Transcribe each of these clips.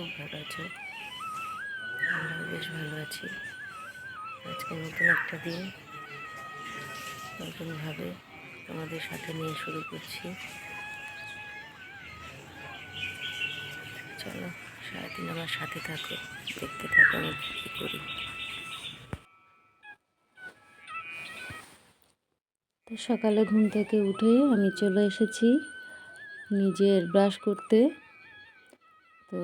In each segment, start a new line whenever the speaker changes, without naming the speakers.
খুব ভালো আছো। আমরাও বেশ ভালো আছি। আজকে নতুন একটা দিন। নতুনভাবে তোমাদের সাথে নিয়ে শুরু করছি। চলো, সারাদিন আমার সাথে থাকো, দেখতে থাকো আমি কী করি। তো সকালে ঘুম থেকে উঠে আমি চলে এসেছি নিজের ব্রাশ করতে। তো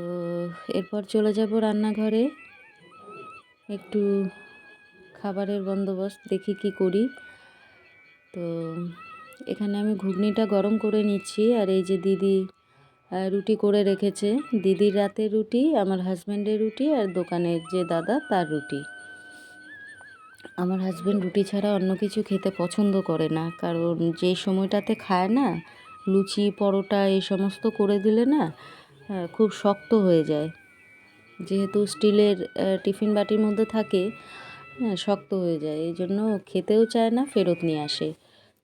এরপর চলে যাব রান্নাঘরে। একটু খাবারের বন্দোবস্ত, দেখি কি করি। তো এখানে আমি ঘুগনিটা গরম করে নিচ্ছি, আর এই যে দিদি রুটি করে রেখেছে। দিদির রাতের রুটি, আমার হাজব্যান্ডের রুটি, আর দোকানের যে দাদা, তার রুটি। আমার হাজব্যান্ড রুটি ছাড়া অন্য কিছু খেতে পছন্দ করে না, কারণ যে সময়টাতে খায় না, লুচি, পরোটা, এই সমস্ত করে দিলে না আহ, খুব শক্ত হয়ে যায়। যেহেতু স্টিলের টিফিন বাটির মধ্যে থাকে হ্যাঁ শক্ত হয়ে যায়। এই জন্য খেতেও চায় না ফেরত নিয়ে আসে।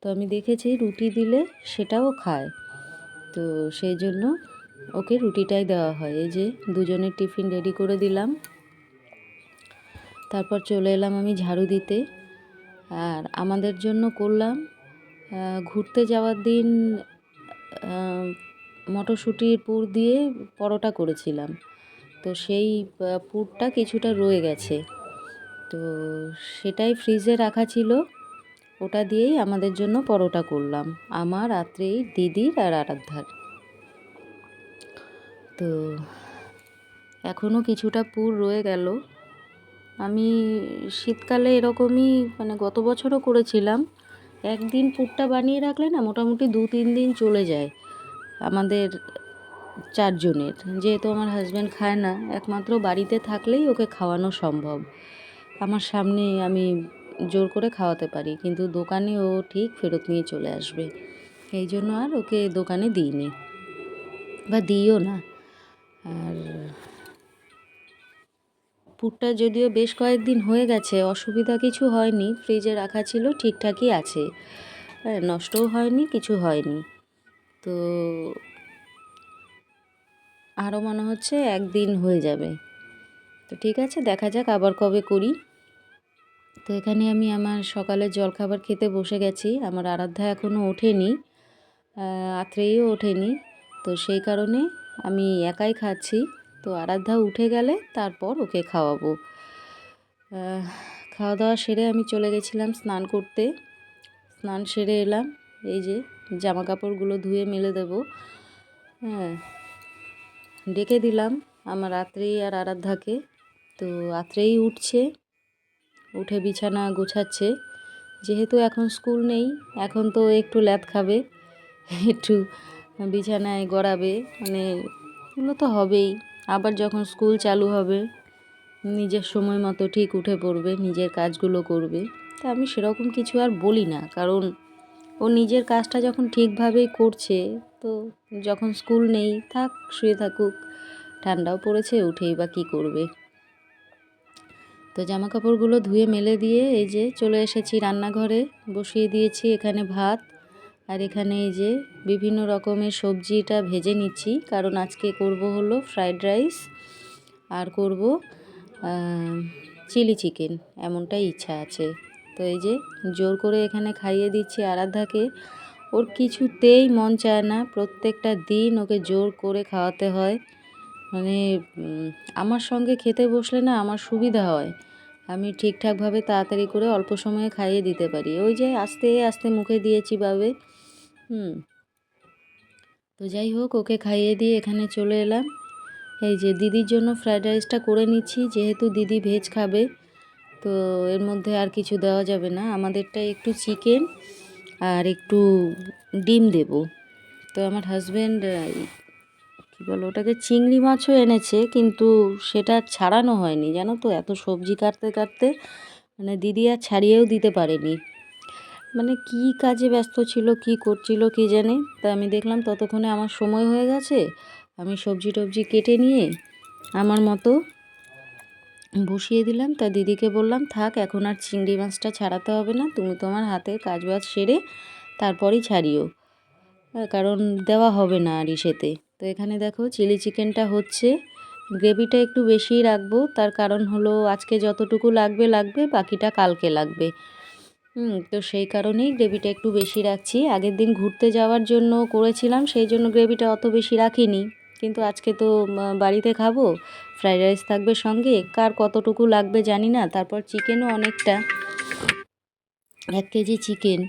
তো আমি দেখেছি রুটি দিলে সেটাও খায়। তো সেই জন্য ওকে রুটিটাই দেওয়া হয়। এই যে দুজনের টিফিন রেডি করে দিলাম। তারপর চলে এলাম আমি ঝাড়ু দিতে। আর আমাদের জন্য করলাম ঘুরতে যাওয়ার দিন মটরশুঁটির পুর দিয়ে পরোটা করেছিলাম। তো সেই পুরটা কিছুটা রয়ে গেছে। তো সেটাই ফ্রিজে রাখা ছিল। ওটা দিয়েই আমাদের জন্য পরোটা করলাম। আমার রাত্রেই দিদির আর আরাধ্যার। তো এখনও কিছুটা পুর রয়ে গেল। আমি শীতকালে এরকমই মানে গত বছরও করেছিলাম। একদিন পুরটা বানিয়ে রাখলে না মোটামুটি দু তিন দিন চলে যায়। আমাদের চারজনের। যেহেতু আমার হাজব্যান্ড খায় না, একমাত্র বাড়িতে থাকলেই ওকে খাওয়ানো সম্ভব। আমার সামনে আমি জোর করে খাওয়াতে পারি, কিন্তু দোকানে ও ঠিক ফেরত নিয়ে চলে আসবে। এই জন্য আর ওকে দোকানে দিইনি। বা দিইও না। আর পুরটা যদিও বেশ কয়েকদিন হয়ে গেছে, অসুবিধা কিছু হয়নি। ফ্রিজে রাখা ছিল, ঠিকঠাকই আছে। নষ্টও হয়নি, কিছু হয়নি। তো আরও মনে হচ্ছে একদিন হয়ে যাবে। তো ঠিক আছে দেখা যাক আবার কবে করি। তো এখানে আমি আমার সকালের জলখাবার খেতে বসে গেছি। আমার আরাধ্যা এখনও ওঠেনি আহ, আত্রেয়ও ওঠেনি। তো সেই কারণে আমি একাই খাচ্ছি। তো আরাধ্যা উঠে গেলে তারপর ওকে খাওয়াবো। খাওয়া দাওয়া সেরে আমি চলে গেছিলাম স্নান করতে। স্নান সেরে এলাম। এই যে জামা কাপড়গুলো ধুয়ে মেলে দেবো। হ্যাঁ ডেকে দিলাম আমার আত্রেই আর আরাধ্যাকে। তো আত্রেই উঠছে, উঠে বিছানা গোছাচ্ছে। যেহেতু এখন স্কুল নেই, এখন তো একটু ল্যাদ খাবে, একটু বিছানায় গড়াবে মানে এগুলো তো হবেই। আবার যখন স্কুল চালু হবে, নিজের সময় মতো ঠিক উঠে পড়বে, নিজের কাজগুলো করবে। তা আমি সেরকম কিছু আর বলি না, কারণ ও নিজের কাজটা যখন ঠিকভাবেই করছে, তো যখন স্কুল নেই, থাক, শুয়ে থাকুক, ঠান্ডাও পড়েছে, উঠেই বা কী করবে। তো জামা কাপড়গুলো ধুয়ে মেলে দিয়ে এই যে চলে এসেছি রান্নাঘরে, বসিয়ে দিয়েছি এখানে ভাত, আর এখানে এই যে বিভিন্ন রকমের সবজিটা ভেজে নিচ্ছি, কারণ আজকে করব হলো ফ্রাইড রাইস, আর করব চিলি চিকেন, এমনটাই ইচ্ছা আছে। তো এই যে জোর করে এখানে খাইয়ে দিচ্ছি আরাধ্যাকে ওর কিছুতেই মন চায় না, প্রত্যেকটা দিন ওকে জোর করে খাওয়াতে হয়। মানে আমার সঙ্গে খেতে বসলে না আমার সুবিধা হয়। আমি ঠিকঠাকভাবে তাড়াতাড়ি করে অল্প সময়ে খাইয়ে দিতে পারি। ওই যে আস্তে আস্তে মুখে দিয়েছি ভাবে হুম। তো যাই হোক, ওকে খাইয়ে দিয়ে এখানে চলে এলাম। এই যে দিদির জন্য ফ্রায়েড রাইসটা করে নিচ্ছি, যেহেতু দিদি ভেজ খাবে। তো এর মধ্যে আর কিছু দেওয়া যাবে না। আমাদেরটা একটু চিকেন আর একটু ডিম দেব। তো আমার হাজব্যান্ড কী বলো ওটাকে, চিংড়ি মাছও এনেছে, কিন্তু সেটা ছাড়ানো হয়নি। জানো তো, এত সবজি কাটতে কাটতে মানে দিদি আর ছাড়িয়েও দিতে পারেনি। মানে কি কাজে ব্যস্ত ছিল, কি করছিল কি জানে? তা আমি দেখলাম ততক্ষণে আমার সময় হয়ে গেছে। আমি সবজি টবজি কেটে নিয়ে আমার মতো বসিয়ে দিলাম। তা দিদিকে বললাম, থাক, এখন আর চিংড়ি মাছটা ছাড়াতে হবে না। তুমি তোমার হাতের কাজ বাজ সেরে তারপরই ছাড়িও। কারণ দেওয়া হবে না আর ইসেতে। তো এখানে দেখো, চিলি চিকেনটা হচ্ছে। গ্রেভিটা একটু বেশিই রাখব। তার কারণ হলো, আজকে যতটুকু লাগবে লাগবে, বাকিটা কালকে লাগবে। হুম, তো সেই কারণেই গ্রেভিটা একটু বেশি রাখছি। আগের দিন ঘুরতে যাওয়ার জন্য করেছিলাম, সেই জন্য গ্রেভিটা অত বেশি রাখিনি। কিন্তু আজকে তো বাড়িতে খাব। ফ্রাইড রাইস থাকবে সঙ্গে, কার কতটুকু লাগবে জানি না, তারপর চিকেনও অনেকটা। এক কেজি চিকেন,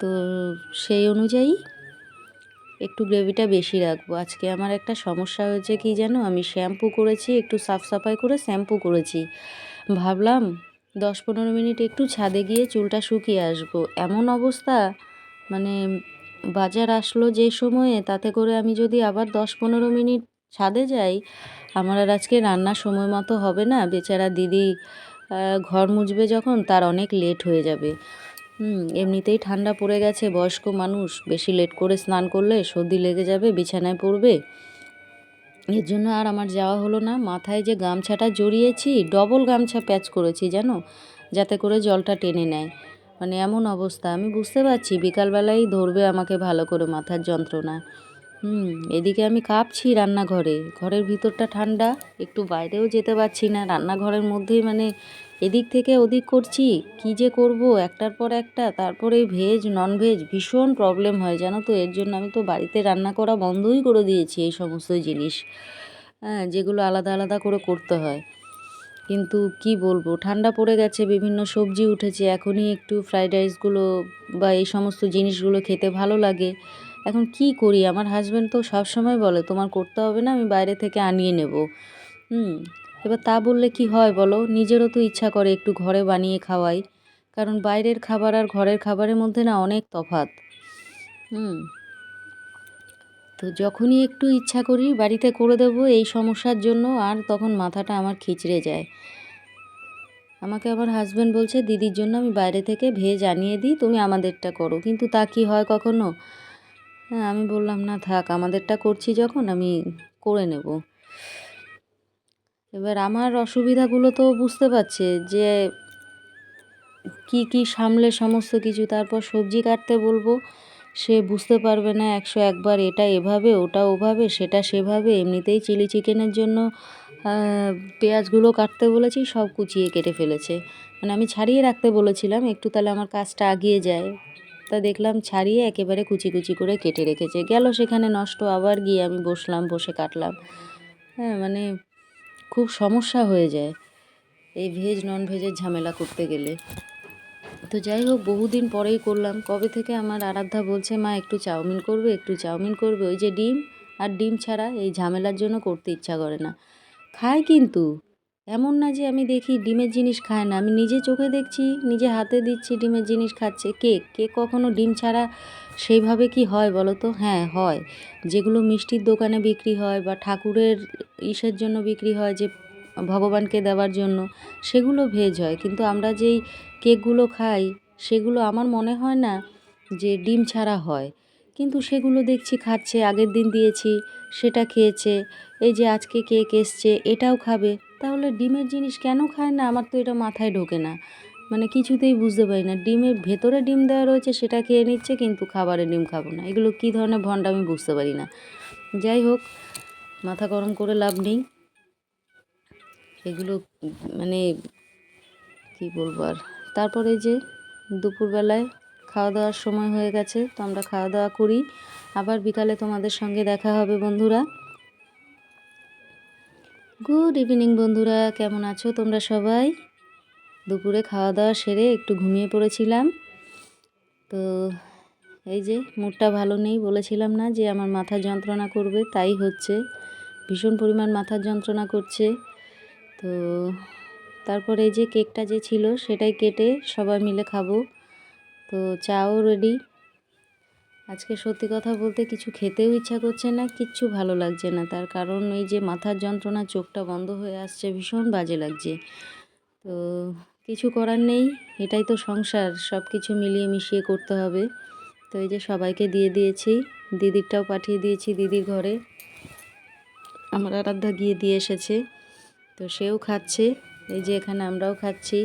তো সেই অনুযায়ী একটু গ্রেভিটা বেশি রাখব। আজকে আমার একটা সমস্যা হয়েছে কি জানো? আমি শ্যাম্পু করেছি, একটু সাফ সাফাই করে শ্যাম্পু করেছি। ভাবলাম দশ পনেরো মিনিট একটু ছাদে গিয়ে চুলটা শুকিয়ে আসব। এমন অবস্থা মানে বাজার আসলো যে সময়ে, তাতে করে আমি যদি আবার দশ পনেরো মিনিট ছাদে যাই, আমার আর আজকে রান্নার সময় মতো হবে না। বেচারা দিদি ঘর মুছবে যখন তার অনেক লেট হয়ে যাবে। এমনিতেই ঠান্ডা পড়ে গেছে, বয়স্ক মানুষ। বেশি লেট করে স্নান করলে সর্দি লেগে যাবে, বিছানায় পড়বে। এর জন্য আর আমার যাওয়া হলো না। মাথায় যে গামছাটা জড়িয়েছি ডবল গামছা প্যাচ করেছি, জানো? যাতে করে জলটা টেনে নেয়। মানে এমন অবস্থা। আমি বুঝতে পারছি, বিকালবেলাই ধরবে আমাকে ভালো করে মাথার যন্ত্রণা। হুম, এদিকে আমি কাঁপছি রান্নাঘরে। ঘরের ভিতরটা ঠান্ডা, একটু বাইরেও যেতে পারছি না। রান্নাঘরের মধ্যেই মানে এদিক থেকে ওদিক করছি, কি যে করব? একটার পর একটা, তারপরে ভেজ নন ভেজ ভীষণ প্রবলেম হয়, জানো তো? এর জন্য আমি তো বাড়িতে রান্না করা বন্ধই করে দিয়েছি এই সমস্ত জিনিস। হ্যাঁ যেগুলো আলাদা আলাদা করে করতে হয়। কিন্তু কি বলব? ঠান্ডা পড়ে গেছে, বিভিন্ন সবজি উঠেছে। এখনই একটু ফ্রাইড রাইসগুলো বা এই সমস্ত জিনিসগুলো খেতে ভালো লাগে। এখন কি করি? আমার হাজব্যান্ড তো সবসময় বলে, তোমার করতে হবে না, আমি বাইরে থেকে আনিয়ে নেব। হুম, এবার তা বললে কি হয় বলো? নিজেরও তো ইচ্ছা করে একটু ঘরে বানিয়ে খাওয়াই। কারণ বাইরের খাবার আর ঘরের খাবারের মধ্যে না অনেক তফাত হুম, তো যখনই একটু ইচ্ছা করি বাড়িতে করে দেব এই সমস্যার জন্য, আর তখন মাথাটা আমার খিচড়ে যায়। আমাকে আমার হাজব্যান্ড বলছে, দিদির জন্য আমি বাইরে থেকে ভেজ আনিয়ে দিই, তুমি আমাদেরটা করো। কিন্তু তা কি হয় কখনো? আমি বললাম, না থাক, আমাদেরটা করছি যখন, আমি করে নেব। এবার আমার অসুবিধাগুলো তো বুঝতে পারছে যে কি কি সামলে সমস্ত কিছু, তারপর সবজি কাটতে বলব, সে বুঝতে পারবে না একশো একবার এটা এভাবে, ওটা ওভাবে, সেটা সেভাবে, এমনিতেই চিলি চিকেনের জন্য পেঁয়াজগুলো কাটতে বলেছি, সব কুচিয়ে কেটে ফেলেছে। মানে আমি ছাড়িয়ে রাখতে বলেছিলাম, একটু তাহলে আমার কাজটা আগিয়ে যায়। তা দেখলাম ছাড়িয়ে একেবারে কুচি কুচি করে কেটে রেখেছে। গেল সেখানে নষ্ট, আবার গিয়ে আমি বসলাম, বসে কাটলাম। হ্যাঁ মানে খুব সমস্যা হয়ে যায় এই ভেজ নন ভেজের ঝামেলা করতে গেলে। তো যাই হোক, বহুদিন পরেই করলাম। কবে থেকে আমার আরাধ্যা বলছে, মা, একটু চাউমিন করবে, একটু চাউমিন করবে। ওই যে ডিম, আর ডিম ছাড়া এই ঝামেলার জন্য করতে ইচ্ছা করে না। খায় কিন্তু। এমন না যে আমি দেখি ডিমের জিনিস খায় না। আমি নিজে চোখে দেখছি, নিজে হাতে দিচ্ছি ডিমের জিনিস খাচ্ছে। কেক কেক কখনো ডিম ছাড়া সেইভাবে কি হয় বলো তো? হ্যাঁ হয়। যেগুলো মিষ্টির দোকানে বিক্রি হয় বা ঠাকুরের ইসের জন্য বিক্রি হয় যে ভগবানকে দেওয়ার জন্য, সেগুলো ভেজ হয়। কিন্তু আমরা যেই কেকগুলো খাই, সেগুলো আমার মনে হয় না যে ডিম ছাড়া হয়। কিন্তু সেগুলো দেখছি খাচ্ছে, আগের দিন দিয়েছি, সেটা খেয়েছে, এই যে আজকে কেক এসছে, এটাও খাবে। তাহলে ডিমের জিনিস কেন খায় না? আমার তো এটা মাথায় ঢোকে না। মানে কিছুতেই বুঝতে পারি না। ডিমের ভেতরে ডিম দেওয়া রয়েছে, সেটা খেয়ে নিচ্ছে, কিন্তু খাবারে ডিম খাব না। এগুলো কী ধরনের ভণ্ড আমি বুঝতে পারি না। যাই হোক, মাথা গরম করে লাভ নেই। এগুলো মানে কি বলব আর? তারপরে যে দুপুরবেলায় খাওয়া দাওয়ার সময় হয়ে গেছে, তো আমরা খাওয়া দাওয়া করি। আবার বিকালে তোমাদের সঙ্গে দেখা হবে, বন্ধুরা। গুড ইভিনিং বন্ধুরা। কেমন আছো তোমরা সবাই? দুপুরে খাওয়া দাওয়া সেরে একটু ঘুমিয়ে পড়েছিলাম। তো এই যে, মুডটা ভালো নেই বলেছিলাম না যে আমার মাথা যন্ত্রণা করবে, তাই হচ্ছে। ভীষণ পরিমাণ মাথার যন্ত্রণা করছে। তো তারপর এই যে কেকটা যে ছিল, সেটাই কেটে সবাই মিলে খাব। তো চাও রেডি? আজকে সত্যি কথা বলতে কিছু খেতেও ইচ্ছা করছে না, কিচ্ছু ভালো লাগছে না। তার কারণ এই যে মাথার যন্ত্রণা, চোখটা বন্ধ হয়ে আসছে, ভীষণ বাজে লাগছে। তো কিছু করার নেই, এটাই তো সংসার সব কিছু মিলিয়ে মিশিয়ে করতে হবে। তো এই যে সবাইকে দিয়ে দিয়েছি, দিদিরটাও পাঠিয়ে দিয়েছি দিদির ঘরে। আমার আরাধ্যা গিয়ে দিয়ে এসেছে, তো সেও খাচ্ছে, এই যে এখানে আমরাও খাচ্ছি।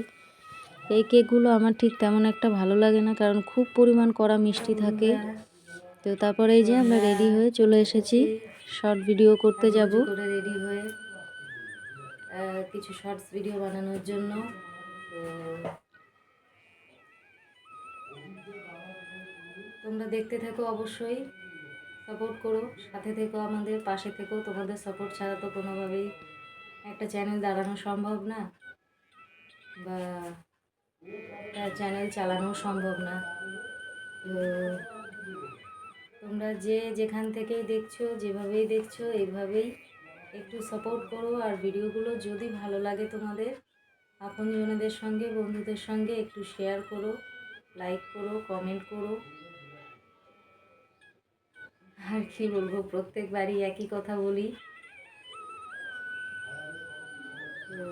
এই কেকগুলো আমার ঠিক তেমন একটা ভালো লাগে না কারণ খুব পরিমাণ কড়া মিষ্টি থাকে। তো তারপরে এই যে আমরা রেডি হয়ে চলে এসেছি। শর্ট ভিডিও করতে যাব। করে রেডি হয়ে কিছু শর্টস ভিডিও বানানোর জন্য। তোমরা দেখতে থাকো অবশ্যই সাপোর্ট করো সাথে থেকো আমাদের পাশে থেকো। তোমাদের সাপোর্ট ছাড়া তো কোনোভাবেই একটা চ্যানেল দাঁড়ানো সম্ভব না। বা চ্যানেল চালানো সম্ভব না। তো তোমরা যে যেখান থেকেই দেখছ, যেভাবেই দেখছ, এইভাবেই একটু সাপোর্ট করো। আর ভিডিওগুলো যদি ভালো লাগে তোমাদের, আপনজনেদের সঙ্গে, বন্ধুদের সঙ্গে একটু শেয়ার করো লাইক করো কমেন্ট করো। আর কি বলব, প্রত্যেকবারই একই কথা বলি। তো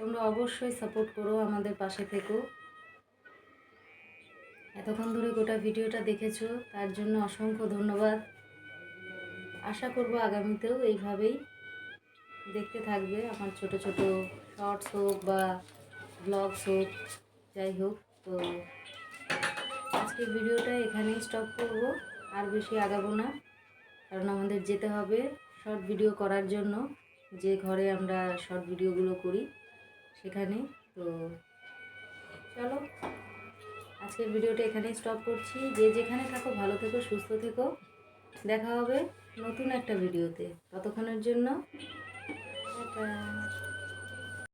তোমরা অবশ্যই সাপোর্ট করো আমাদের পাশে থেকো। এতক্ষণ ধরে গোটা ভিডিওটা দেখেছ, তার জন্য অসংখ্য ধন্যবাদ। আশা করব আগামীতেও এইভাবেই দেখতে থাকবে আমার ছোট ছোট শর্টস হোক বা ব্লগস হোক, যাই হোক। তো আজকের ভিডিওটা এখানেই স্টপ করব, আর বেশি আগাবো না, কারণ আমাদের যেতে হবে শর্ট ভিডিও করার জন্য। যে ঘরে আমরা শর্ট ভিডিওগুলো করি সেখানে। তো চলো, আজকের ভিডিওটা এখানেই স্টপ করছি। যে যেখানে থাকো, ভালো থেকো, সুস্থ থেকো। দেখা হবে নতুন একটা ভিডিওতে। ততক্ষণের জন্য, টাটা।